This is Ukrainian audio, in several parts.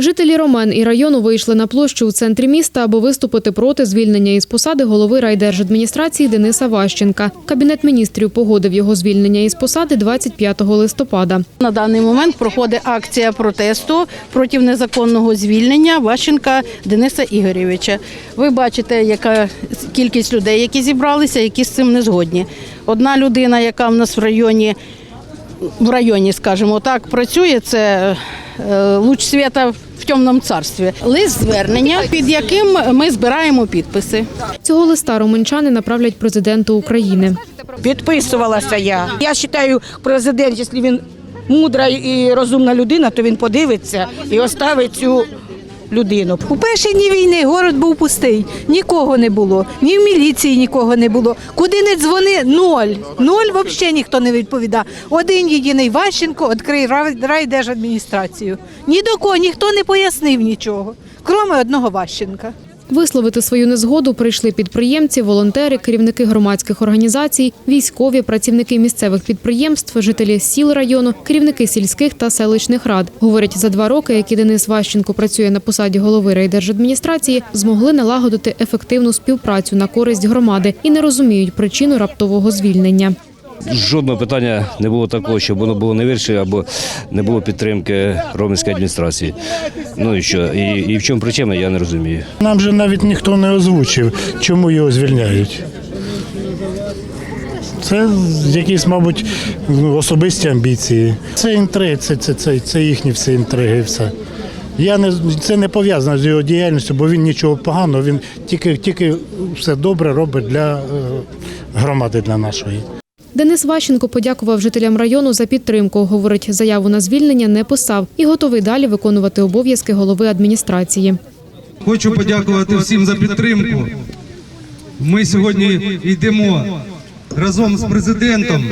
Жителі Ромен і району вийшли на площу у центрі міста, аби виступити проти звільнення із посади голови райдержадміністрації Дениса Ващенка. Кабінет міністрів погодив його звільнення із посади 25 листопада. На даний момент проходить акція протесту проти незаконного звільнення Ващенка Дениса Ігорєвича. Ви бачите, яка кількість людей, які зібралися, які з цим не згодні. Одна людина, яка в нас в районі, в районі, скажімо так, працює, це луч світа в темному царстві. Лист звернення, під яким ми збираємо підписи. Цього листа румунчани направлять президенту України. Підписувалася я. Я вважаю, президент, якщо він мудра і розумна людина, то він подивиться і оставить цю людину. У перші дні війни город був пустий, нікого не було, ні в міліції нікого не було. Куди не дзвони, ноль. Ноль взагалі ніхто не відповідає. Один єдиний Ващенко відкрив райдержадміністрацію. Ні до кого ніхто не пояснив нічого, крім одного Ващенка. Висловити свою незгоду прийшли підприємці, волонтери, керівники громадських організацій, військові, працівники місцевих підприємств, жителі сіл району, керівники сільських та селищних рад. Говорять, за два роки, які Денис Ващенко працює на посаді голови райдержадміністрації, змогли налагодити ефективну співпрацю на користь громади і не розуміють причину раптового звільнення. Жодного питання не було такого, щоб воно було не вирішено або не було підтримки ромської адміністрації. Ну і що? І, і в чому причина, я не розумію. Нам же навіть ніхто не озвучив, чому його звільняють. Це якісь, мабуть, особисті амбіції. Це інтриги, це, це, це, це їхні всі інтриги. Все. Я не, це не пов'язано з його діяльністю, бо він нічого поганого, він тільки, тільки все добре робить для е, громади, для нашої. Денис Ващенко подякував жителям району за підтримку. Говорить, заяву на звільнення не писав і готовий далі виконувати обов'язки голови адміністрації. Хочу подякувати всім за підтримку. Ми сьогодні йдемо разом з президентом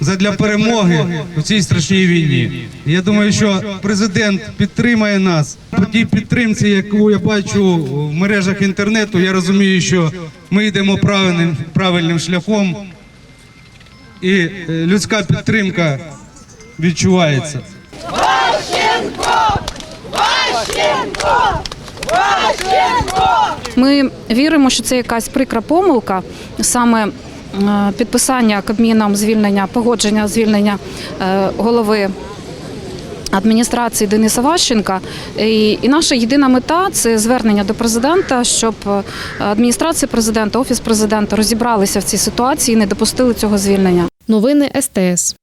задля перемоги у цій страшній війні. Я думаю, що президент підтримає нас. По тій підтримці, яку я бачу в мережах інтернету, я розумію, що ми йдемо правильним, правильним шляхом, і е, людська підтримка відчувається. Ми віримо, що це якась прикра помилка, саме е, підписання Кабміном звільнення, погодження звільнення е, голови. Адміністрації Дениса Ващенка і, і наша єдина мета це звернення до президента, щоб адміністрація президента, офіс президента розібралися в цій ситуації і не допустили цього звільнення. Новини СТС.